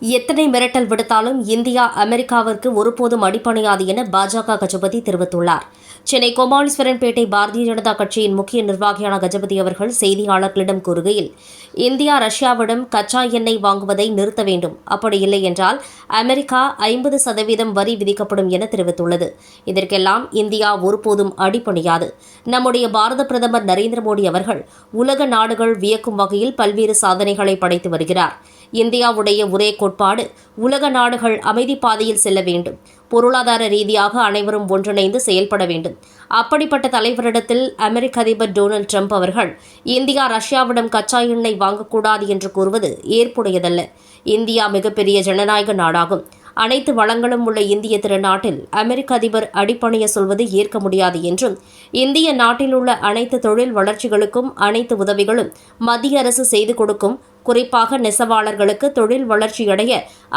எத்தனை மிரட்டல் விடுத்தாலும் இந்தியா அமெரிக்காவிற்கு ஒருபோதும் அடிபணியாது என பாஜக கஜபதி தெரிவித்துள்ளார். சென்னை கோமாளீஸ்வரன்பேட்டை பாரதிய ஜனதா கட்சியின் முக்கிய நிர்வாகியான கஜபதி அவர்கள் செய்தியாளர்களிடம் கூறுகையில் இந்தியா ரஷ்யாவிடம் கச்சா எண்ணெய் வாங்குவதை நிறுத்த வேண்டும். அப்படி இல்லை என்றால் அமெரிக்கா ஐம்பது சதவீதம் வரி விதிக்கப்படும் என தெரிவித்துள்ளது. இதற்கெல்லாம் இந்தியா ஒருபோதும் அடிபணியாது. நம்முடைய பாரத பிரதமர் நரேந்திர மோடி அவர்கள் உலக நாடுகள் வியக்கும் வகையில் பல்வேறு சாதனைகளை படைத்து வருகிறார். இந்தியாவுடைய ஒரே கோட்பாடு உலக நாடுகள் அமைதி பாதையில் செல்ல வேண்டும். பொருளாதார ரீதியாக அனைவரும் ஒன்றிணைந்து செயல்பட வேண்டும். அப்படிப்பட்ட தலைவரிடத்தில் அமெரிக்க அதிபர் டொனால்டு ட்ரம்ப் அவர்கள் இந்தியா ரஷ்யாவிடம் கச்சா எண்ணெய் வாங்கக்கூடாது என்று கூறுவது ஏற்புடையதல்ல. இந்தியா மிகப்பெரிய ஜனநாயக நாடாகும். அனைத்து வளங்களும் உள்ள இந்திய திருநாட்டில் அமெரிக்க அதிபர் அடிப்பணிய சொல்வது ஏற்க முடியாது என்றும் இந்திய நாட்டில் உள்ள அனைத்து தொழில் வளர்ச்சிகளுக்கும் அனைத்து உதவிகளும் மத்திய அரசு செய்து கொடுக்கும் குறிப்பாக நெசவாளர்களுக்கு தொழில் வளர்ச்சியடைய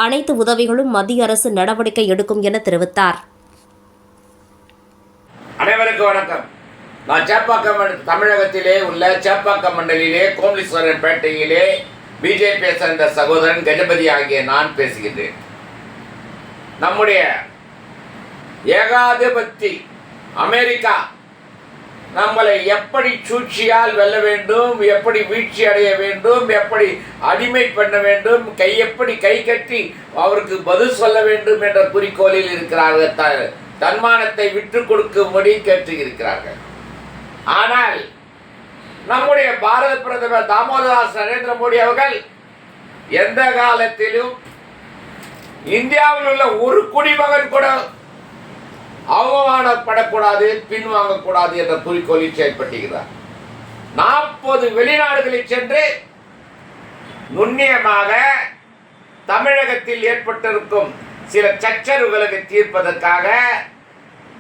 அனைத்து உதவிகளும் மத்திய அரசு நடவடிக்கை எடுக்கும் என தெரிவித்தார். அனைவருக்கும் வணக்கம். நான் சேப்பாக்கம் தமிழகத்திலே உள்ள சேப்பாக்கம் மண்டலிலே கோமலீஸ்வரன் பேட்டையிலே பிஜேபியை சேர்ந்த சகோதரன் கஜபதி ஆகிய நான் பேசுகின்றேன். நம்முடைய ஏகாதிபத்தி அமெரிக்கா நம்மளை எப்படி சூழ்ச்சியால் வெல்ல வேண்டும் எப்படி வீழ்ச்சி அடைய வேண்டும் எப்படி அடிமை பண்ண வேண்டும் கை எப்படி கை கட்டி அவருக்கு பதில் சொல்ல வேண்டும் என்ற குறிக்கோளில் இருக்கிறார்கள். த- தன்மானத்தை விட்டு கொடுக்கும்படி கேட்டு இருக்கிறார்கள் ஆனால் நம்முடைய பாரத பிரதமர் தாமோதராஸ் நரேந்திர மோடி அவர்கள் எந்த காலத்திலும் இந்தியாவில் உள்ள ஒரு குடிமகன் கூட அவமானப்படக்கூடாது பின்வாங்கக்கூடாது என்ற குறிக்கோளில் செயல்பட்டுகிறார் நாற்பது வெளிநாடுகளில் சென்று நுண்ணியமாக தமிழகத்தில் ஏற்பட்டிருக்கும் சில சச்சரவுகளுக்கு தீர்ப்பதற்காக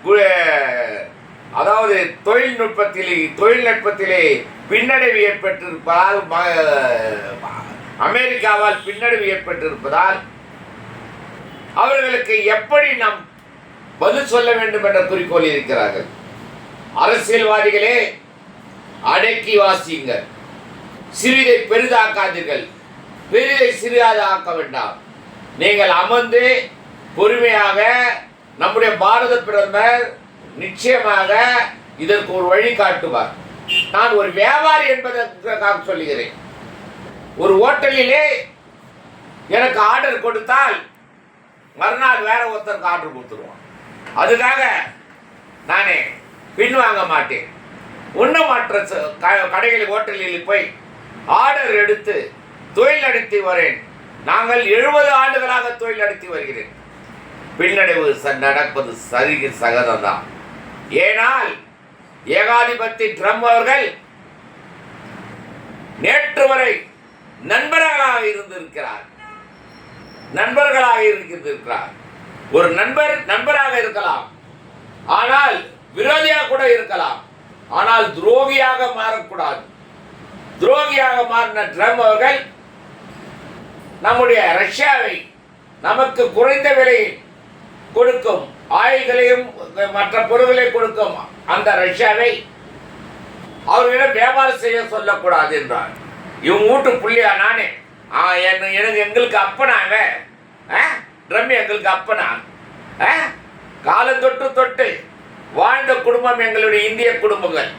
கு- அதாவது தொழில்நுட்பத்திலே தொழில்நுட்பத்திலே பின்னடைவு ஏற்பட்டிருப்பதால் அமெரிக்காவால் பின்னடைவு ஏற்பட்டிருப்பதால் அவர்களுக்கு எப்படி நாம் பதில் சொல்ல வேண்டும் என்ற குறிக்கோள் இருக்கிறார்கள். அரசியல்வாதிகளே அடக்கி வாசியுங்கள். சிறிதை பெரிதாக்காதீர்கள். பெரிதை சிறிதாக ஆக்க வேண்டாம். நீங்கள் அமர்ந்து பொறுமையாக நம்முடைய பாரத பிரதமர் நிச்சயமாக இதற்கு ஒரு வழி காட்டுவார். நான் ஒரு வியாபாரி என்பதற்காக சொல்லுகிறேன். ஒரு ஹோட்டலிலே எனக்கு ஆர்டர் கொடுத்தால் மறுநாள் வேற ஒருத்தருக்கு ஆர்டர் கொடுத்துருவான். அதுக்காக நானே பின்வாங்க மாட்டேன். உண்ணமாற்ற க- கடைகளில் ஹோட்டலில் போய் ஆர்டர் எடுத்து தொழில் நடத்தி வரேன். நாங்கள் எழுபது ஆண்டுகளாக தொழில் நடத்தி வருகிறேன். பின்னடைவு ச- நடப்பது சரி சகதம்தான். ஏனால் ஏகாதிபத்தி ட்ரம்ப் அவர்கள் நேற்று வரை நண்பர்களாக இருந்திருக்கிறார். நண்பர்களாக இருந்திருக்கிறார். ஒரு நண்பர் நண்பராக இருக்கலாம். ஆனால் விரோதியாக கூட இருக்கலாம். ஆனால் துரோகியாக மாறக்கூடாது. துரோகியாக மாறின ட்ரம்ப் அவர்கள் நம்முடைய ரஷ்யாவை நமக்கு குறைந்த விலையில் கொடுக்கும் ஆயுள்களையும் மற்ற பொருட்களை கொடுக்கும் அந்த ரஷ்யாவை அவர்களிடம் வியாபாரம் செய்ய சொல்லக்கூடாது என்றார். இவன் வீட்டு புள்ளியா நானே? எனக்கு எங்களுக்கு அப்பனாங்க. ட்ரம் எங்களுக்கு அப்பனா ஆ? தொட்டு தொட்டு வாழ்ந்த குடும்பம் எங்களுடைய இந்திய குடும்பங்கள்.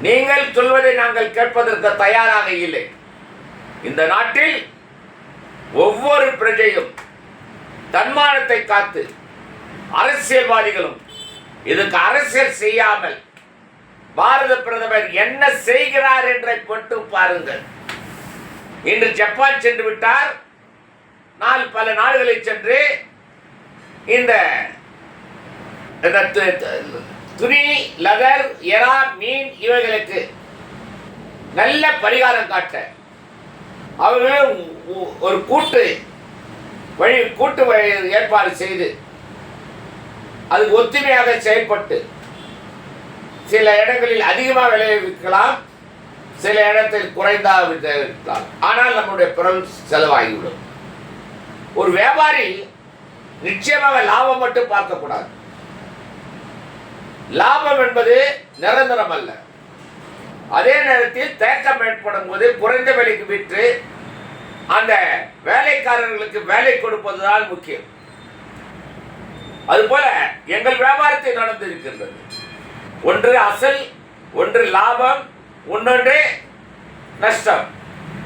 நீங்கள் சொல்வதை நாங்கள் கேட்பதற்கு தயாராக இல்லை. இந்த நாட்டில் ஒவ்வொரு பிரஜையும் தன்மானத்தை காத்து அரசியல்வாதிகளும் இதுக்கு அரசியல் செய்யாமல் பாரத பிரதமர் என்ன செய்கிறார் என்றை மட்டும் பாருங்கள். இன்று ஜப்பான் சென்று விட்டார். நாள் பல நாடுகளில் சென்று இந்த து- துணி லதர் எறா மீன் இவைகளுக்கு நல்ல பரிகாரம் காட்ட. அவர்கள் ஒரு கூட்டு வழி கூட்டு வழி ஏற்பாடு செய்து அது ஒத்துமையாக செயல்பட்டு சில இடங்களில் அதிகமாக விளைவிக்கலாம் சில இடத்தில் குறைந்தாக விளைவிக்கலாம் ஆனால் நம்முடைய பொருள் செலவாகிவிடும். ஒரு வியாபாரி நிச்சயமாக லாபம் மட்டும் பார்க்கக்கூடாது லாபம் என்பது நிரந்தரம் அல்ல. அதே நேரத்தில் தேக்கம் ஏற்படும் போது குறைந்த விலைக்கு விற்று அந்த வேலைக்காரர்களுக்கு வேலை கொடுப்பதுதான் முக்கியம். அதுபோல எங்கள் வியாபாரத்தை நடந்திருக்கின்றது. ஒன்று அசல் ஒன்று லாபம் இன்னொன்று நஷ்டம்.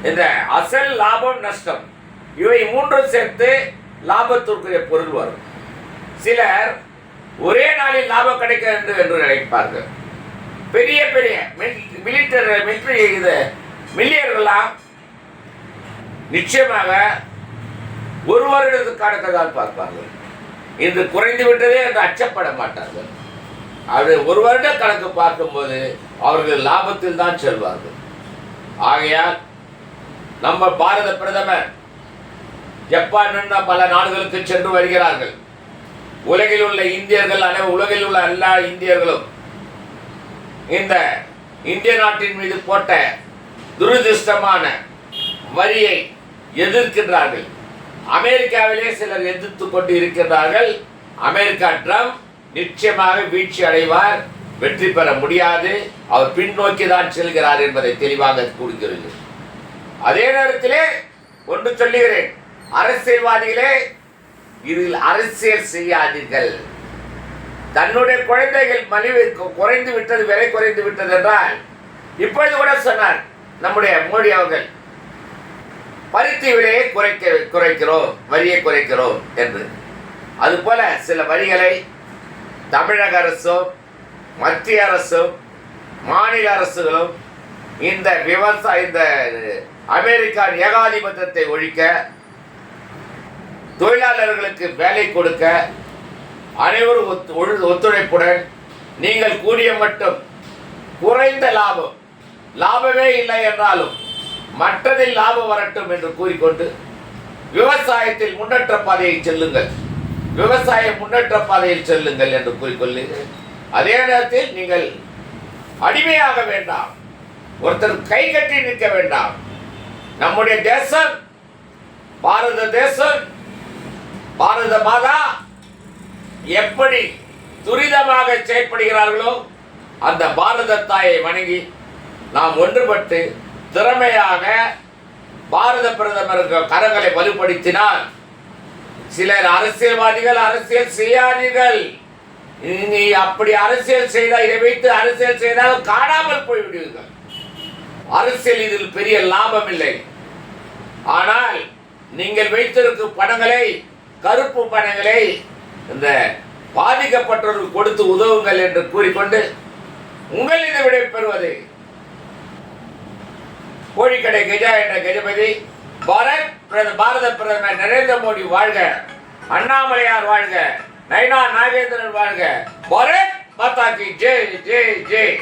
இந்த அசல் லாபம் நஷ்டம் இவை மூன்றும் சேர்த்து லாபத்திற்குரிய பொருள் வரும். சிலர் ஒரே நாளில் லாபம் கிடைக்க வேண்டும் என்று நினைப்பார்கள். பெரிய பெரிய மிலிட்டரி மிலிட்டரி இது மில்லியர்கள்லாம் நிச்சயமாக ஒரு வருடத்துக்கு கணக்குதான் பார்ப்பார்கள். இன்று குறைந்து விட்டதே என்று அச்சப்பட மாட்டார்கள். அது ஒரு வருட கணக்கு பார்க்கும்போது அவர்கள் லாபத்தில் தான் செல்வார்கள். ஆகையால் நம்ம பாரத பிரதமர் ஜப்பான் பல நாடுகளுக்கு சென்று வருகிறார்கள். உலகில் உள்ள இந்தியர்கள் அனை உலகில் உள்ள எல்லா இந்தியர்களும் இந்த இந்திய நாட்டின் மீது போட்ட துரதிருஷ்டமான வரியை எதிர்க்கின்றார்கள். அமெரிக்காவிலே சிலர் எதிர்த்து கொண்டு இருக்கின்றார்கள். அமெரிக்கா ட்ரம்ப் நிச்சயமாக வீழ்ச்சி அடைவார். வெற்றி பெற முடியாது. அவர் பின்னோக்கி தான் செல்கிறார் என்பதை தெளிவாக கூறுகிறது. அதே நேரத்திலே ஒன்று சொல்லுகிறேன். அரசியல்வாதிகளே இதில் அரசியல் செய்யாதீர்கள். தன்னுடைய குழந்தைகள் மலிவு குறைந்து விட்டது விலை குறைந்து விட்டது என்றால் இப்பொழுது கூட சொன்னார் நம்முடைய மோடி அவர்கள் பருத்தி விலையை குறைக்க குறைக்கிறோம் வரியை குறைக்கிறோம் என்று. அதுபோல சில வரிகளை தமிழக அரசும் மத்திய அரசும் மாநில அரசுகளும் இந்த விவசாய இந்த அமெரிக்கா ஏகாதிபத்தியத்தை ஒழிக்க தொழிலாளர்களுக்கு வேலை கொடுக்க அனைவரும் ஒத்து- ஒழு- ஒத்துழைப்புடன் நீங்கள் கூடிய மட்டும் குறைந்த லாபம். லாபமே இல்லை என்றாலும் மற்றதில் லாபம் வரட்டும் என்று கூறிக்கொண்டு விவசாயத்தில் முன்னேற்ற பாதையை செல்லுங்கள். விவசாய முன்னேற்ற பாதையில் செல்லுங்கள் என்று கூறிக்கொள்ளு அதே நேரத்தில் நீங்கள் அடிமையாக வேண்டாம். ஒருத்தர் கை கட்டி நிற்க வேண்டாம். நம்முடைய தேசம் பாரத தேசம் பாரத மாதா எப்படி துரிதமாக செயல்படுகிறார்களோ அந்த பாரத தாயை வணங்கி நாம் ஒன்றுபட்டு திறமையாக பாரத பிரதமருக்கு கரங்களை வலுப்படுத்தினால் சிலர் அரசியல்வாதிகள் அரசியல் செய்யாதீர்கள். நீ அப்படி அரசியல் செய்தால் இதை வைத்து அரசியல் செய்தால் காணாமல் போய்விடுவீர்கள். அரசியல் இதில் பெரிய லாபம் இல்லை. ஆனால் நீங்கள் வைத்திருக்கும் பணங்களை கருப்பு பணங்களை இந்த பாதிக்கப்பட்டவர்கள் கொடுத்து உதவுங்கள் என்று கூறிக்கொண்டு உங்கள் இதை விடை பெறுவது கோழிக்கடை கஜா என்ற கஜபதி பாரத் பாரத பிரதமர் நரேந்திர மோடி வாழ்க அண்ணாமலையார் வாழ்க நைனா நாகேந்திரன் வாழ்க பாரத் மாதா கி ஜெய் ஜெய் ஜெய்.